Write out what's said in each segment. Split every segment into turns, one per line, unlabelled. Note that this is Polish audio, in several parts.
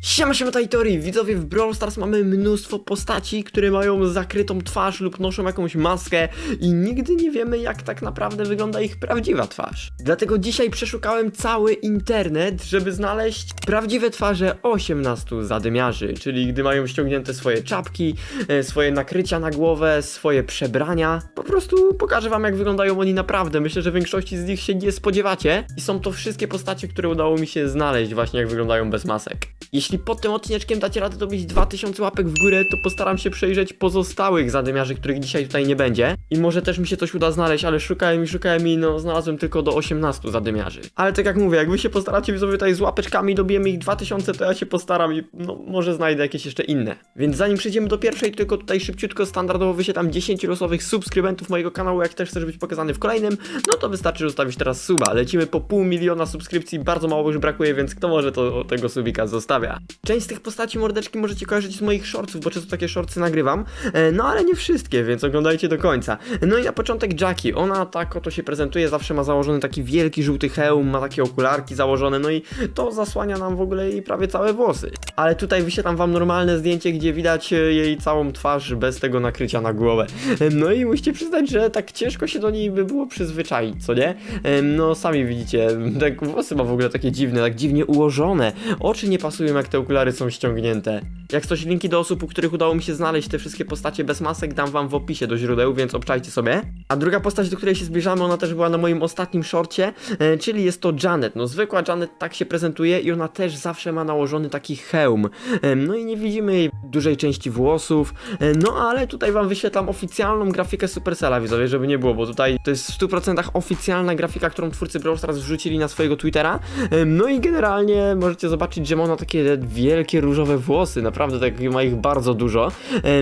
Siema, siema Tajtori! Widzowie, w Brawl Stars mamy mnóstwo postaci, które mają zakrytą twarz lub noszą jakąś maskę i nigdy nie wiemy, jak tak naprawdę wygląda ich prawdziwa twarz. Dlatego dzisiaj przeszukałem cały internet, żeby znaleźć prawdziwe twarze 18 zadymiarzy, czyli gdy mają ściągnięte swoje czapki, e, swoje nakrycia na głowę, swoje przebrania. Po prostu pokażę wam, jak wyglądają oni naprawdę. Myślę, że większości z nich się nie spodziewacie i są to wszystkie postacie, które udało mi się znaleźć właśnie, jak wyglądają bez masek. Jeśli pod tym odcineczkiem dacie radę dobić 2000 łapek w górę, to postaram się przejrzeć pozostałych zadymiarzy, których dzisiaj tutaj nie będzie. I może też mi się coś uda znaleźć, ale szukałem i szukałem i no znalazłem tylko do 18 zadymiarzy. Ale tak jak mówię, jak wy się postaracie widzowie tutaj z łapeczkami dobijemy ich 2000, to ja się postaram i no może znajdę jakieś jeszcze inne. Więc zanim przejdziemy do pierwszej, tylko tutaj szybciutko standardowo wyświetlam 10 losowych subskrybentów mojego kanału, jak też chcesz być pokazany w kolejnym, no to wystarczy zostawić teraz suba. Lecimy po pół miliona subskrypcji, bardzo mało już brakuje, więc kto może to tego subika zostawia. Część z tych postaci mordeczki możecie kojarzyć z moich shortsów, bo często takie shortsy nagrywam, e, no ale nie wszystkie, więc oglądajcie do końca. No i na początek Jackie, ona tak oto się prezentuje, zawsze ma założony taki wielki żółty hełm, ma takie okularki założone, no i to zasłania nam w ogóle jej prawie całe włosy. Ale tutaj wyświetlam wam normalne zdjęcie, gdzie widać e, jej całą twarz bez tego nakrycia na głowę. E, No i musicie przyznać, że tak ciężko się do niej by było przyzwyczaić, co nie? No sami widzicie, tak włosy ma w ogóle takie dziwne, tak dziwnie ułożone. Oczy nie pasują jak te okulary są ściągnięte. Jak coś linki do osób, u których udało mi się znaleźć te wszystkie postacie bez masek, dam wam w opisie do źródeł, więc obczajcie sobie. A druga postać, do której się zbliżamy, ona też była na moim ostatnim shorcie, e, czyli jest to Janet. No zwykła Janet tak się prezentuje i ona też zawsze ma nałożony taki hełm. E, no i nie widzimy jej dużej części włosów, e, no ale tutaj wam wyświetlam oficjalną grafikę Supercella, widzowie, żeby nie było, bo tutaj to jest w 100% oficjalna grafika, którą twórcy Brawl Stars wrzucili na swojego Twittera. E, No i generalnie możecie zobaczyć, że ma ona takie wielkie różowe włosy, naprawdę tak ma ich bardzo dużo.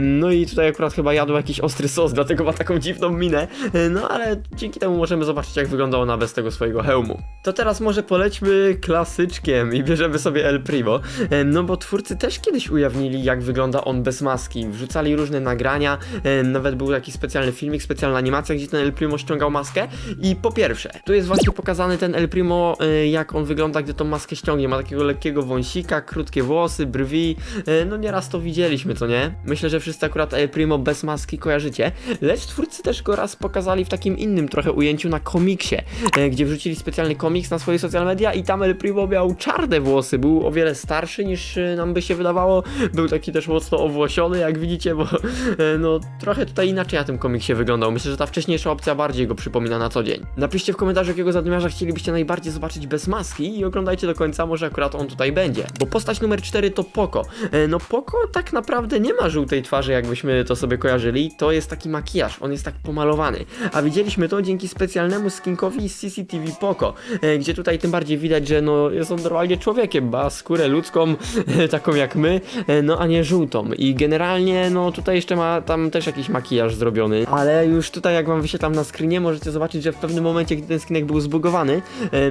No i tutaj akurat chyba jadł jakiś ostry sos, dlatego ma taką dziwną minę. No ale dzięki temu możemy zobaczyć, jak wygląda ona bez tego swojego hełmu. To teraz może polećmy klasyczkiem i bierzemy sobie El Primo. No bo twórcy też kiedyś ujawnili, jak wygląda on bez maski. Wrzucali różne nagrania, nawet był jakiś specjalny filmik, specjalna animacja, gdzie ten El Primo ściągał maskę. I po pierwsze, tu jest właśnie pokazany ten El Primo, e, jak on wygląda, gdy tą maskę ściągnie. Ma takiego lekkiego wąsika, krótkie włosy, brwi. E, No nieraz to widzieliśmy, co nie? Myślę, że wszyscy akurat El Primo bez maski kojarzycie. Lecz twórcy też go raz pokazali w takim innym trochę ujęciu na komiksie, e, gdzie wrzucili specjalny komiks na swoje social media i tam El Primo miał czarne włosy. Był o wiele starszy niż e, nam by się wydawało. Był taki też mocno owłosiony, jak widzicie, bo no trochę tutaj inaczej na tym komiksie wyglądał. Myślę, że ta wcześniejsza opcja bardziej go przypomina na co dzień. Napiszcie w komentarzu, jakiego zadymiarza chcielibyście najbardziej zobaczyć bez maski i oglądajcie do końca, może akurat on tutaj będzie. Bo postać numer 4 to Poco. E, No Poco tak naprawdę nie ma żółtej twarzy, jakbyśmy to sobie kojarzyli. To jest taki makijaż, on jest tak pomalowany. A widzieliśmy to dzięki specjalnemu skinkowi CCTV Poco, e, gdzie tutaj tym bardziej widać, że no jest on normalnie człowiekiem, ma skórę ludzką, taką jak my, e, no a nie żółtą. I generalnie, no tutaj jeszcze ma tam też jakiś makijaż zrobiony, ale już tutaj jak wam wyświetlam na screenie, możecie zobaczyć, że w pewnym momencie, gdy ten skinek był zbugowany,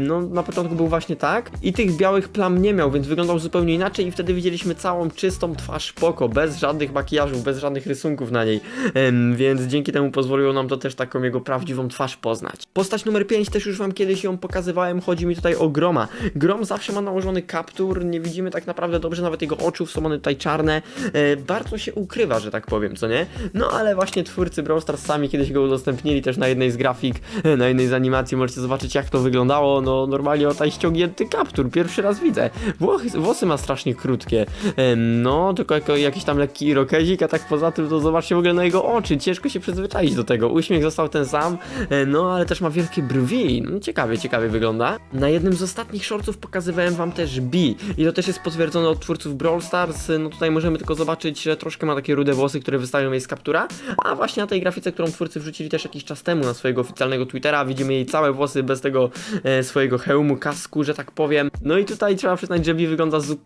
no na początku był właśnie tak i tych białych plam nie miał, więc wyglądał zupełnie inaczej i wtedy widzieliśmy całą czystą twarz Poko, bez żadnych makijażów, bez żadnych rysunków na niej, więc dzięki temu pozwoliło nam to też taką jego prawdziwą twarz poznać. Postać numer 5 też już wam kiedyś ją pokazywałem, chodzi mi tutaj o Groma. Grom zawsze ma nałożony kaptur, nie widzimy tak naprawdę dobrze nawet jego oczów, są one tutaj czarne, e, bardzo się ukrywa, że tak powiem, co nie? No ale właśnie twórcy Brawl Stars sami kiedyś go udostępnili też na jednej z grafik, e, na jednej z animacji, możecie zobaczyć jak to wyglądało, no normalnie o tutaj ściągnięty kaptur, pierwszy raz widzę. Włosy ma strasznie krótkie, no tylko jako, jakiś tam lekki irokezik, a tak poza tym to zobaczcie w ogóle na jego oczy, ciężko się przyzwyczaić do tego, uśmiech został ten sam, e, no ale też ma wielkie brwi, no ciekawie, ciekawie wygląda. Na jednym z ostatnich shortów pokazywałem wam też B. I to też jest potwierdzone od twórców Brawl Stars, no tutaj możemy tylko zobaczyć, że troszkę ma takie rude włosy, które wystają jej z kaptura, a właśnie na tej grafice, którą twórcy wrzucili też jakiś czas temu na swojego oficjalnego Twittera, widzimy jej całe włosy bez tego e, swojego hełmu, kasku, że tak powiem. No i tutaj trzeba przyznać, że B wygląda zupełnie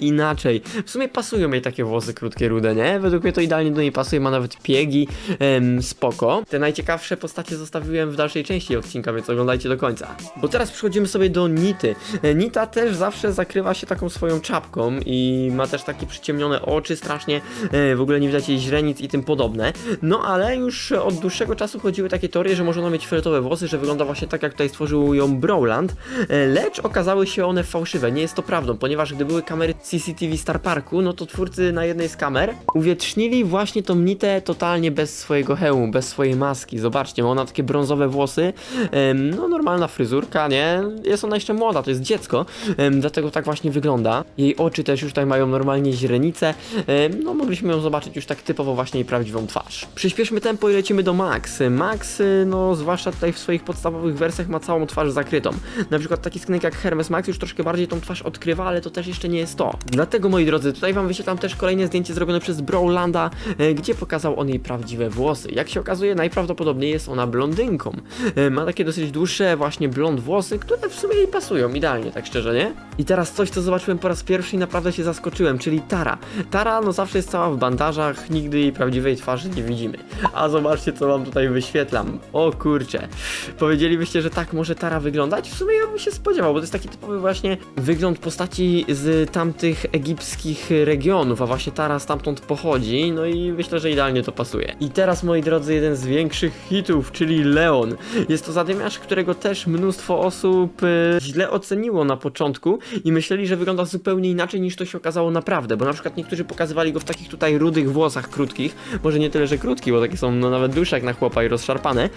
inaczej. W sumie pasują jej takie włosy krótkie, rude, nie? Według mnie to idealnie do niej pasuje, ma nawet piegi, em, spoko. Te najciekawsze postacie zostawiłem w dalszej części odcinka, więc oglądajcie do końca. Bo teraz przechodzimy sobie do Nity. E, Nita też zawsze zakrywa się taką swoją czapką i ma też takie przyciemnione oczy strasznie, e, w ogóle nie widać jej źrenic i tym podobne. No ale już od dłuższego czasu chodziły takie teorie, że może ona mieć fioletowe włosy, że wygląda właśnie tak jak tutaj stworzył ją Browland, e, lecz okazały się one fałszywe. Nie jest to prawdą, ponieważ gdy były były kamery CCTV Star Parku, no to twórcy na jednej z kamer uwiecznili właśnie tą Nitę totalnie bez swojego hełmu, bez swojej maski. Zobaczcie, ma ona takie brązowe włosy, no normalna fryzurka, nie? Jest ona jeszcze młoda, to jest dziecko, dlatego tak właśnie wygląda. Jej oczy też już tutaj mają normalnie źrenice, no mogliśmy ją zobaczyć już tak typowo właśnie jej prawdziwą twarz. Przyspieszmy tempo i lecimy do Max. Max, y, no zwłaszcza tutaj w swoich podstawowych wersjach ma całą twarz zakrytą. Na przykład taki skinek jak Hermes Max już troszkę bardziej tą twarz odkrywa, ale to też jeszcze nie jest to. Dlatego moi drodzy, tutaj wam wyświetlam też kolejne zdjęcie zrobione przez Brawlanda, e, gdzie pokazał on jej prawdziwe włosy. Jak się okazuje, najprawdopodobniej jest ona blondynką. E, Ma takie dosyć dłuższe właśnie blond włosy, które w sumie jej pasują idealnie, tak szczerze, nie? I teraz coś, co zobaczyłem po raz pierwszy i naprawdę się zaskoczyłem, czyli Tara. Tara no zawsze jest cała w bandażach, nigdy jej prawdziwej twarzy nie widzimy. A zobaczcie, co wam tutaj wyświetlam. O kurcze. Powiedzielibyście, że tak może Tara wyglądać? W sumie ja bym się spodziewał, bo to jest taki typowy właśnie wygląd postaci z tamtych egipskich regionów, a właśnie Tara stamtąd pochodzi, no i myślę, że idealnie to pasuje. I teraz, moi drodzy, jeden z większych hitów, czyli Leon. Jest to zadymiarz, którego też mnóstwo osób e, źle oceniło na początku i myśleli, że wygląda zupełnie inaczej niż to się okazało naprawdę, bo na przykład niektórzy pokazywali go w takich tutaj rudych włosach krótkich, może nie tyle, że krótki, bo takie są no, nawet dłuższe jak na chłopa i rozszarpane,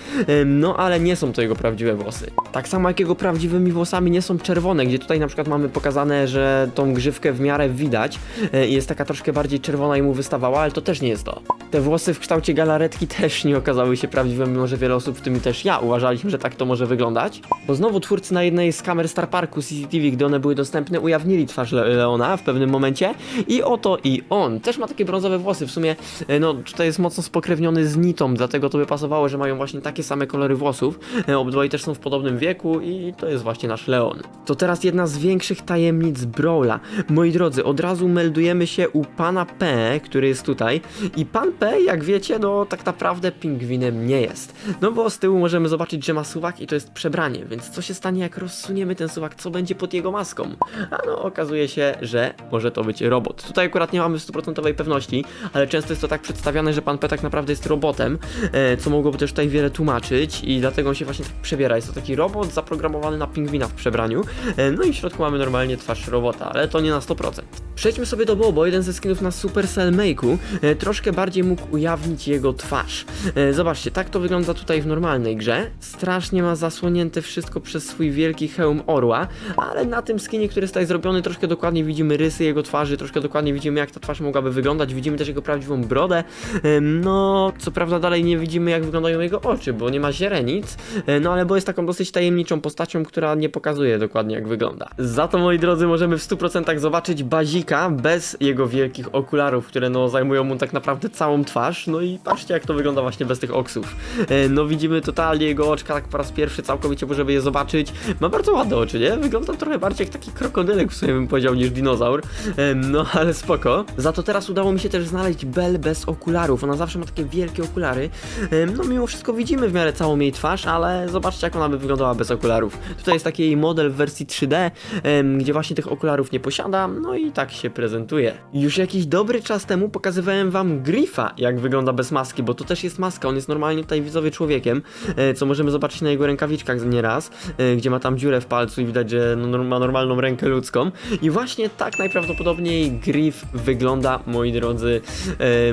no ale nie są to jego prawdziwe włosy. Tak samo jak jego prawdziwymi włosami nie są czerwone, gdzie tutaj na przykład mamy pokazane, że tą grzywkę w miarę widać e, jest taka troszkę bardziej czerwona i mu wystawała, ale to też nie jest to. Te włosy w kształcie galaretki też nie okazały się prawdziwe, mimo że wiele osób, w tym też ja, uważaliśmy, że tak to może wyglądać. Bo znowu twórcy na jednej z kamer Star Parku CCTV, gdy one były dostępne, ujawnili twarz Le Leona w pewnym momencie i oto i on. Też ma takie brązowe włosy, w sumie e, no tutaj jest mocno spokrewniony z Nitą, dlatego to by pasowało, że mają właśnie takie same kolory włosów. E, Obydwaj też są w podobnym wieku i to jest właśnie nasz Leon. To teraz jedna z większych tajemnic Brawla. Moi drodzy, od razu meldujemy się u pana P, który jest tutaj i pan P, jak wiecie, no tak naprawdę pingwinem nie jest. No bo z tyłu możemy zobaczyć, że ma suwak i to jest przebranie, więc co się stanie jak rozsuniemy ten suwak, co będzie pod jego maską? A no okazuje się, że może to być robot. Tutaj akurat nie mamy stuprocentowej pewności, ale często jest to tak przedstawiane, że pan P tak naprawdę jest robotem, e, co mogłoby też tutaj wiele tłumaczyć i dlatego on się właśnie tak przebiera. Jest to taki robot zaprogramowany na pingwina w przebraniu, e, no i w środku mamy normalnie twarz robota, ale to nie na 100%. Przejdźmy sobie do Bobo, jeden ze skinów na Supercell Make'u e, troszkę bardziej mógł ujawnić jego twarz. E, zobaczcie, tak to wygląda tutaj w normalnej grze. Strasznie ma zasłonięte wszystko przez swój wielki hełm orła, ale na tym skinie, który jest tutaj zrobiony, troszkę dokładnie widzimy rysy jego twarzy, troszkę dokładnie widzimy jak ta twarz mogłaby wyglądać, widzimy też jego prawdziwą brodę. E, no, co prawda dalej nie widzimy jak wyglądają jego oczy, bo nie ma źrenic, e, no ale bo jest taką dosyć tajemniczą postacią, która nie pokazuje dokładnie jak wygląda. Za to, moi drodzy, możemy w 100% zobaczyć Bazika bez jego wielkich okularów, które no zajmują mu tak naprawdę całą twarz, no i patrzcie jak to wygląda właśnie bez tych oksów. E, no widzimy totalnie jego oczka tak po raz pierwszy całkowicie, żeby je zobaczyć. Ma bardzo ładne oczy, nie? Wygląda trochę bardziej jak taki krokodylek w sumie bym powiedział niż dinozaur. E, no ale spoko. Za to teraz udało mi się też znaleźć Belle bez okularów. Ona zawsze ma takie wielkie okulary. E, no mimo wszystko widzimy w miarę całą jej twarz, ale zobaczcie jak ona by wyglądała bez okularów. Tutaj jest taki jej model w wersji 3D, em, gdzie właśnie tych okularów nie posiada, no i tak się prezentuje. Już jakiś dobry czas temu pokazywałem wam Griffa, jak wygląda bez maski, bo to też jest maska, on jest normalnie tutaj widzowie człowiekiem, e, co możemy zobaczyć na jego rękawiczkach nieraz, e, gdzie ma tam dziurę w palcu i widać, że no, ma normalną rękę ludzką. I właśnie tak najprawdopodobniej Griff wygląda, moi drodzy,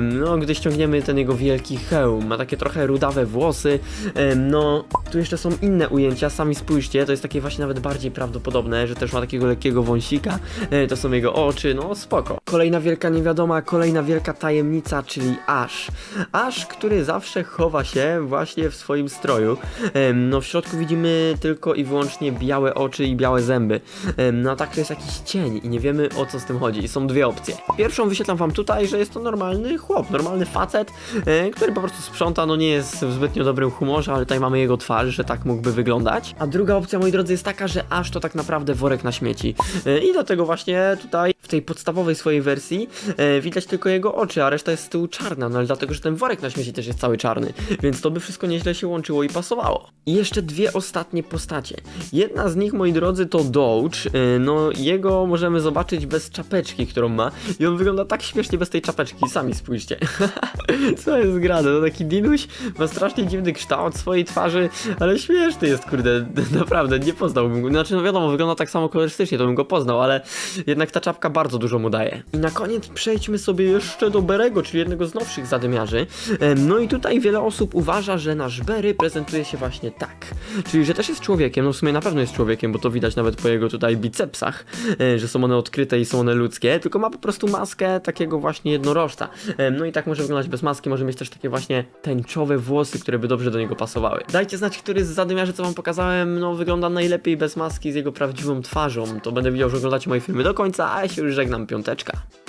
no gdy ściągniemy ten jego wielki hełm, ma takie trochę rudawe włosy, no tu jeszcze są inne ujęcia, sami spójrzcie, to jest takie właśnie nawet bardziej prawdopodobne, że też ma takiego lekkiego wąsika, to są jego oczy, no spoko. Kolejna wielka niewiadoma, kolejna wielka tajemnica, czyli Ash. Ash, który zawsze chowa się właśnie w swoim stroju. No w środku widzimy tylko i wyłącznie białe oczy i białe zęby. No tak to jest jakiś cień i nie wiemy o co z tym chodzi. Są dwie opcje. Pierwszą wyświetlam wam tutaj, że jest to normalny chłop, normalny facet, e, który po prostu sprząta, no nie jest w zbytnio dobrym humorze, ale tutaj mamy jego twarz, że tak mógłby wyglądać. A druga opcja, moi drodzy, jest taka, że Ash to tak naprawdę worek na śmieci. E, I dlatego właśnie tutaj w tej podstawowej swojej wersji e, widać tylko jego oczy, a reszta jest z tyłu czarna, no ale dlatego, że ten worek na śmieci też jest cały czarny, więc to by wszystko nieźle się łączyło i pasowało. I jeszcze dwie ostatnie postacie. Jedna z nich, moi drodzy, to Doge. E, no jego możemy zobaczyć bez czapeczki, którą ma i on wygląda tak śmiesznie bez tej czapeczki, sami spójrzcie. Co jest grane? No taki dinuś ma strasznie dziwny kształt swojej twarzy, ale śmieszny jest, kurde, naprawdę, nie poznałbym go. Znaczy, no wiadomo, wygląda tak samo kolorystycznie, to bym go poznał, ale Jednak ta czapka bardzo dużo mu daje. I na koniec przejdźmy sobie jeszcze do Berego, czyli jednego z nowszych zadymiarzy. No i tutaj wiele osób uważa, że nasz Berry prezentuje się właśnie tak. Czyli, że też jest człowiekiem, no w sumie na pewno jest człowiekiem, bo to widać nawet po jego tutaj bicepsach, e, że są one odkryte i są one ludzkie, tylko ma po prostu maskę takiego właśnie jednorożca. No i tak może wyglądać bez maski, może mieć też takie właśnie tęczowe włosy, które by dobrze do niego pasowały. Dajcie znać, który z zadymiarzy, co wam pokazałem, no wygląda najlepiej bez maski z jego prawdziwą twarzą. To będę widział, że oglądacie moje filmy do końca, a ja się już żegnam, piąteczka.